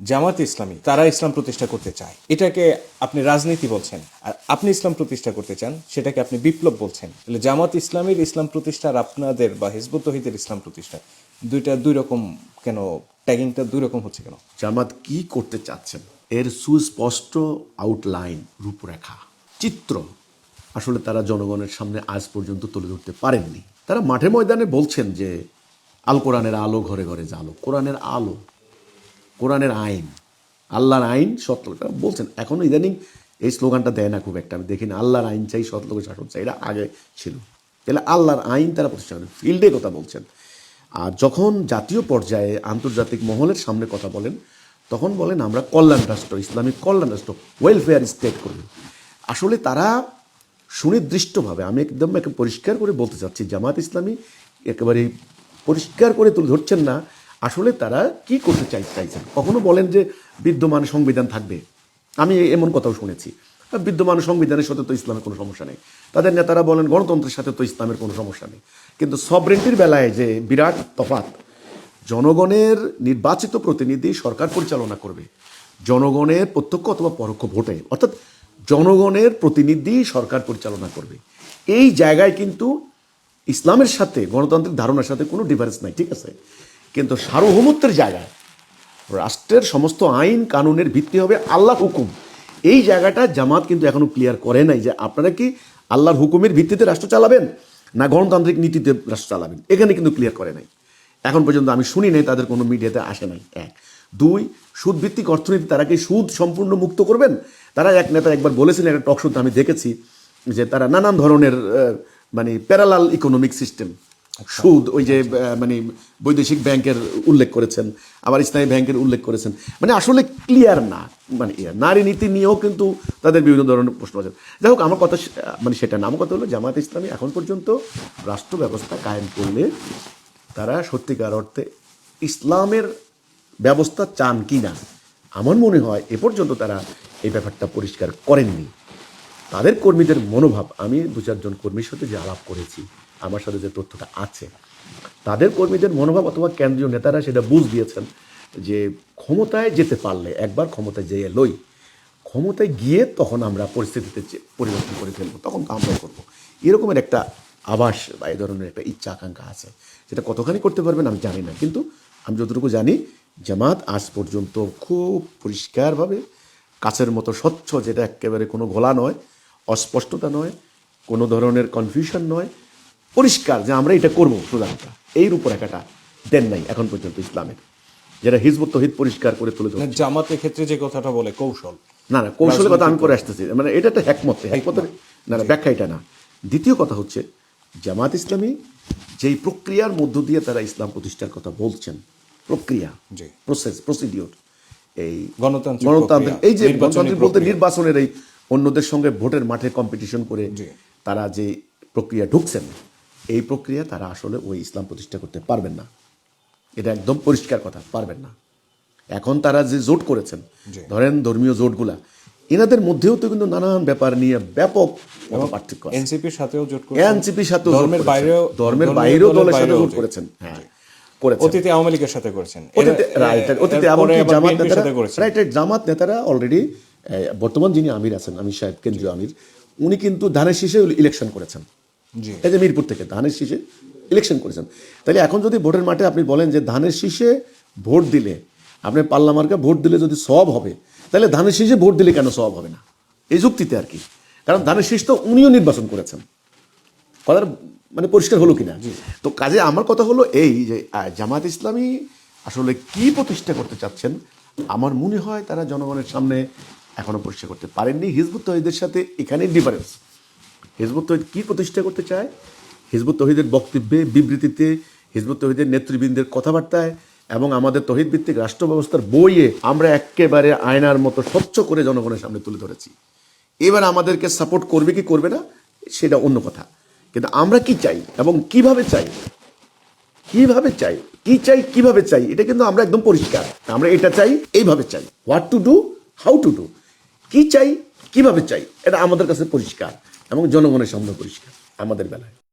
জামাত ইসলামী, তারা ইসলাম প্রতিষ্ঠা করতে চায়। এটাকে আপনি রাজনীতি বলছেন। আর আপনি ইসলাম প্রতিষ্ঠা করতে চান, সেটাকে আপনি বিপ্লব বলছেন। তাহলে জামাত ইসলামীর ইসলাম প্রতিষ্ঠার আপনাদের বা হিজবুত তহিদের ইসলাম প্রতিষ্ঠা, দুইটা দুই রকম কেন, ট্যাগিংটা দুই রকম হচ্ছে কেন? জামাত কি করতে চাচ্ছেন? এর সুস্পষ্ট আউটলাইন রূপরেখা, চিত্র আসলে তারা জনগণের সামনে আজ পর্যন্ত তুলে ধরতে পারেননি। তারা মাঠে ময়দানে বলছেন যে, আল কোরআনের আলো ঘরে ঘরে জালো কোরআনের আলো কোরআনের আইন, আল্লাহর আইন সৎ বলছেন। এখনও ইদানিং এই স্লোগানটা দেয় না খুব একটা। আমি দেখি না, আল্লাহর আইন চাই সৎ লোকের শাসন চাই এটা আগে ছিল। তাহলে আল্লাহর আইন তারা প্রতিষ্ঠা করেন। ফিল্ডে কথা বলছেন। আর যখন জাতীয় পর্যায়ে আন্তর্জাতিক মহলের সামনে কথা বলেন, তখন বলেন, আমরা কল্যাণ রাষ্ট্র, ইসলামিক কল্যাণ রাষ্ট্র ওয়েলফেয়ার স্টেট করব। আসলে তারা সুনির্দিষ্টভাবে, আমি একদম একে পরিষ্কার করে বলতে চাচ্ছি, জামাত ইসলামী একেবারে পরিষ্কার করে তুলে ধরছেন না। আসলে তারা কি করতে চাই চাইছেন? কখনো বলেন যে বিদ্যমান সংবিধান থাকবে। আমি এমন কথাও শুনেছি। বিদ্যমান সংবিধানের সাথে তো ইসলামের কোনো সমস্যা নেই। তাদের নেতারা বলেন গণতন্ত্রের সাথে তো ইসলামের কোনো সমস্যা নেই। কিন্তু সবরেন্টির বেলায় যে বিরাট তফাৎ, জনগণের নির্বাচিত প্রতিনিধি সরকার পরিচালনা করবে। জনগণের প্রত্যক্ষ অথবা পরোক্ষ ভোটে, অর্থাৎ জনগণের প্রতিনিধি সরকার পরিচালনা করবে। এই জায়গায় কিন্তু ইসলামের সাথে, গণতান্ত্রিক ধারণার সাথে কোনো ডিফারেন্স নাই, ঠিক আছে? কিন্তু সার্বভৌমত্বের জায়গায় রাষ্ট্রের সমস্ত আইন, কানুনের ভিত্তি হবে আল্লাহ হুকুম। এই জায়গাটা জামাত কিন্তু এখনও ক্লিয়ার করে নাই যে আপনারা কি আল্লাহর হুকুমের ভিত্তিতে রাষ্ট্র চালাবেন না গণতান্ত্রিক নীতিতে রাষ্ট্র চালাবেন? এখানে কিন্তু ক্লিয়ার করে নাই। এখন পর্যন্ত আমি শুনি নাই তাদের কোনো মিডিয়াতে আসে নাই। এক। দুই সুদ ভিত্তিক অর্থনীতি তারা কি সুদ সম্পূর্ণ মুক্ত করবেন? তারা এক নেতা একবার বলেছিলেন, একটা টক শোতে আমি দেখেছি যে তারা নানান ধরনের মানে প্যারালাল ইকোনমিক সিস্টেম সুদ, ওই যে মানে বৈদেশিক ব্যাংকের উল্লেখ করেছেন, আবার ইসলামী ব্যাংকের উল্লেখ করেছেন। মানে আসলে ক্লিয়ার না মানে নারী নীতি নিয়েও কিন্তু তাদের বিভিন্ন ধরনের প্রশ্ন আছে। যাই হোক, আমার কথা মানে সেটা না আমার কথা হলো জামাত ইসলামী এখন পর্যন্ত রাষ্ট্র ব্যবস্থা কায়েম করলে তারা সত্যিকার অর্থে ইসলামের ব্যবস্থা চান কি না, আমার মনে হয় এ পর্যন্ত তারা এই ব্যাপারটা পরিষ্কার করেননি। তাদের কর্মীদের মনোভাব, আমি দু চারজন কর্মীর সাথে যে আলাপ করেছি আমার সাথে যে তথ্যটা আছে, তাদের কর্মীদের মনোভাব অথবা কেন্দ্রীয় নেতারা সেটা বুঝ দিয়েছেন যে ক্ষমতায় যেতে পারলে, একবার ক্ষমতায় যেয়ে লই, ক্ষমতায় গিয়ে তখন আমরা পরিস্থিতিতে পরিবর্তন করে ফেলব, তখন তো আমরাই করব। এরকমের একটা আভাস বা এই ধরনের একটা ইচ্ছা আকাঙ্ক্ষা আছে, সেটা কতখানি করতে পারবেন আমি জানি না, কিন্তু আমি যতটুকু জানি, জামাত আজ পর্যন্ত খুব পরিষ্কারভাবে কাছের মতো স্বচ্ছ, যেটা একেবারে কোনো ঘোলা নয়, অস্পষ্টতা নয়, কোনো ধরনের কনফিউশন নয় পরিষ্কার যে আমরা এটা করব সোজাটা এই রূপরেখাটা দেন নাই এখন পর্যন্ত ইসলামের। যেটা হিজবুত তহিদ পরিষ্কার করে তুলে ধরে জামাতের ক্ষেত্রে যে কথাটা বলে কৌশল। না না কৌশলের কথা আমি করে আসতেছি। মানে এটা একটা হ্যাকমত হ্যাকমতের না না ব্যাখ্যা এটা না। দ্বিতীয় কথা হচ্ছে জামাত ইসলামী যেই প্রক্রিয়ার মধ্য দিয়ে তারা ইসলাম প্রতিষ্ঠার কথা বলছেন প্রক্রিয়া। প্রসেস প্রসিডিওর এই গণতান্ত্রিক গণতান্ত্রিক এই যে গণতান্ত্রিক বলতে নির্বাচনের এই অন্যদের সঙ্গে ভোটের মাঠে কম্পিটিশন করে। তারা যে প্রক্রিয়া ঢুকছেন এই প্রক্রিয়া তারা আসলে ওই ইসলাম প্রতিষ্ঠা করতে পারবেন না। এটা একদম পরিষ্কার কথা পারবেন না। এখন তারা যে জোট করেছেন ধরেন ধর্মীয় জোটগুলা এনাদের মধ্যেও তো কিন্তু নানান ব্যাপার নিয়ে ব্যাপক পার্থক্য এনসিপির সাথেও জোট এনসিপির সাথে ধর্মের বাইরেও ধর্মের বাইরেও দলের সাথে জোট করেছেন। হ্যাঁ অতীতে আওয়ামী লীগের সাথে অতীতে জামাত নেতারা রাইট জামাত নেতারা অলরেডি বর্তমান যিনি আমির আছেন আমির সাহেব কেন্দ্রীয় আমির উনি কিন্তু ধানের শীষে ইলেকশন করেছেন। এই যে মিরপুর থেকে ধানের শীষে ইলেকশন করেছেন। তাহলে এখন যদি ভোটের মাঠে আপনি বলেন যে ধানের শীষে ভোট দিলে আপনি পাল্লা মার্কা ভোট দিলে যদি সব হবে তাহলে ধানের শীষে ভোট দিলে কেন সব হবে না? এই যুক্তিতে আর কি। কারণ ধানের শীষ তো উনিও নির্বাচন করেছেন। কথার মানে পরিষ্কার হলো কিনা? তো কাজে আমার কথা হলো এই যে জামাত ইসলামী আসলে কি প্রতিষ্ঠা করতে চাচ্ছেন আমার মনে হয় তারা জনগণের সামনে এখনও পরিষ্কার করতে পারেননি। হিজবুত তহিদের সাথে এখানেই ডিফারেন্স হিজবুত তহিদ কী প্রতিষ্ঠা করতে চায়? হিজবুত তহিদের বক্তব্যে, বিবৃতিতে, হিজবুত তহিদের নেতৃবৃন্দের কথাবার্তায় এবং আমাদের তহিদ ভিত্তিক রাষ্ট্র ব্যবস্থার বইয়ে আমরা একেবারে আয়নার মতো স্বচ্ছ করে জনগণের সামনে তুলে ধরেছি। এবার আমাদেরকে সাপোর্ট করবে কি করবে না, সেটা অন্য কথা। কিন্তু আমরা কি চাই এবং কীভাবে চাই? কীভাবে চাই? কি চাই, কীভাবে চাই? এটা কিন্তু আমরা একদম পরিষ্কার। আমরা এটা চাই, এইভাবে চাই। What to do how to do কি চাই, কীভাবে চাই? এটা আমাদের কাছে পরিষ্কার। এবং জনগণের সামনে পরিষ্কার আমাদের বেলায়।